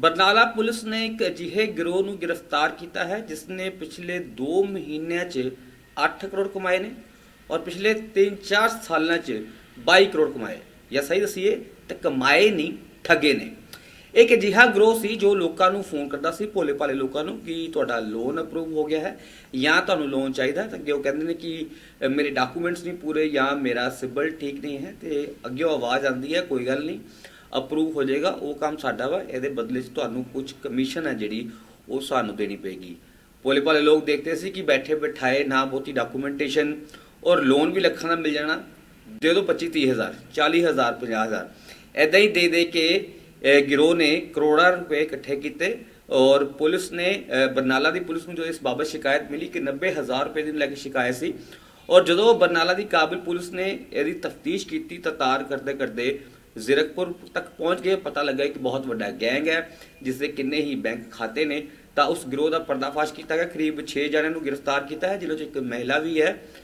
Barnala police ਨੇ ਇੱਕ ਅਜਿਹੇ ਗਿਰੋਹ ਨੂੰ ਗ੍ਰਿਫਤਾਰ ਕੀਤਾ ਹੈ ਜਿਸ ਨੇ ਪਿਛਲੇ 2 ਮਹੀਨਿਆਂ 'ਚ 8 ਕਰੋੜ ਕਮਾਏ ਨੇ ਔਰ ਪਿਛਲੇ 3-4 ਸਾਲਾਂ 'ਚ 22 ਕਰੋੜ ਕਮਾਏ। ਜਾਂ ਸਹੀ ਦਸੀਏ ਤਾਂ ਕਮਾਏ ਨਹੀਂ, ਠੱਗੇ ਨੇ। ਇੱਕ ਅਜਿਹਾ ਗਰੋਹ ਸੀ ਜੋ ਲੋਕਾਂ ਨੂੰ ਫੋਨ ਕਰਦਾ ਸੀ ਭੋਲੇ ਭਾਲੇ ਲੋਕਾਂ ਨੂੰ ਕਿ ਤੁਹਾਡਾ ਲੋਨ ਅਪਰੂਵ ਹੋ ਗਿਆ ਹੈ ਜਾਂ ਤੁਹਾਨੂੰ ਲੋਨ ਚਾਹੀਦਾ ਤਾਂ ਅੱਗੇ ਉਹ ਕਹਿੰਦੇ ਨੇ ਕਿ ਮੇਰੇ ਡਾਕੂਮੈਂਟਸ ਨਹੀਂ ਪੂਰੇ ਜਾਂ ਮੇਰਾ ਸਿਬਲ ਠੀਕ ਨਹੀਂ ਹੈ ਤੇ ਅੱਗੇ ਉਹ ਆਵਾਜ਼ ਆਉਂਦੀ ਹੈ, ਕੋਈ ਗੱਲ ਨਹੀਂ। ਅਪਰੂਵ ਹੋ ਜਾਏਗਾ, ਉਹ ਕੰਮ ਸਾਡਾ ਵਾ, ਇਹਦੇ ਬਦਲੇ 'ਚ ਤੁਹਾਨੂੰ ਕੁਝ ਕਮਿਸ਼ਨ ਹੈ ਜਿਹੜੀ, ਉਹ ਸਾਨੂੰ ਦੇਣੀ ਪਏਗੀ। ਭੋਲੇ ਭਾਲੇ ਲੋਕ ਦੇਖਦੇ ਸੀ ਕਿ ਬੈਠੇ ਬਿਠਾਏ ਨਾ ਬਹੁਤੀ ਡਾਕੂਮੈਂਟੇਸ਼ਨ ਔਰ ਲੋਨ ਵੀ ਲੱਖਾਂ ਦਾ ਮਿਲ ਜਾਣਾ, ਦੇ ਦਿਓ 25 30 ਹਜ਼ਾਰ 40 ਹਜ਼ਾਰ 50 ਹਜ਼ਾਰ। ਐਦਾਂ ਹੀ ਦੇ ਦੇ ਕੇ ਗਿਰੋਹ ਨੇ ਕਰੋੜਾਂ ਰੁਪਏ ਇਕੱਠੇ ਕੀਤੇ ਔਰ ਪੁਲਿਸ ਨੇ ਬਰਨਾਲਾ ਦੀ ਪੁਲਿਸ ਨੂੰ ਜੋ ਇਸ ਬਾਬਤ ਸ਼ਿਕਾਇਤ ਮਿਲੀ ਕਿ 90000 ਰੁਪਏ ਦੀ ਲੈ ਕੇ ਸ਼ਿਕਾਇਤ ਸੀ। ਔਰ ਜਦੋਂ ਬਰਨਾਲਾ ਦੀ ਕਾਬਿਲ ਪੁਲਿਸ ਨੇ ਇਹਦੀ ਤਫਤੀਸ਼ ਕੀਤੀ ਤਾਂ ਤਾਰ ਕਰਦੇ ਕਰਦੇ ਜ਼ੀਰਕਪੁਰ ਤੱਕ ਪਹੁੰਚ ਗਏ, ਪਤਾ ਲੱਗਾ ਕਿ ਬਹੁਤ ਵੱਡਾ ਗੈਂਗ ਹੈ ਜਿਸ ਦੇ ਕਿੰਨੇ ਹੀ ਬੈਂਕ ਖਾਤੇ ਨੇ, ਤਾਂ ਉਸ ਗਿਰੋਹ ਦਾ ਪਰਦਾਫਾਸ਼ ਕੀਤਾ ਗਿਆ। ਕਰੀਬ 6 ਜਣਿਆਂ ਨੂੰ ਗ੍ਰਿਫਤਾਰ ਕੀਤਾ ਹੈ, ਜਿਨ੍ਹਾਂ 'ਚ ਇੱਕ ਮਹਿਲਾ ਵੀ ਹੈ।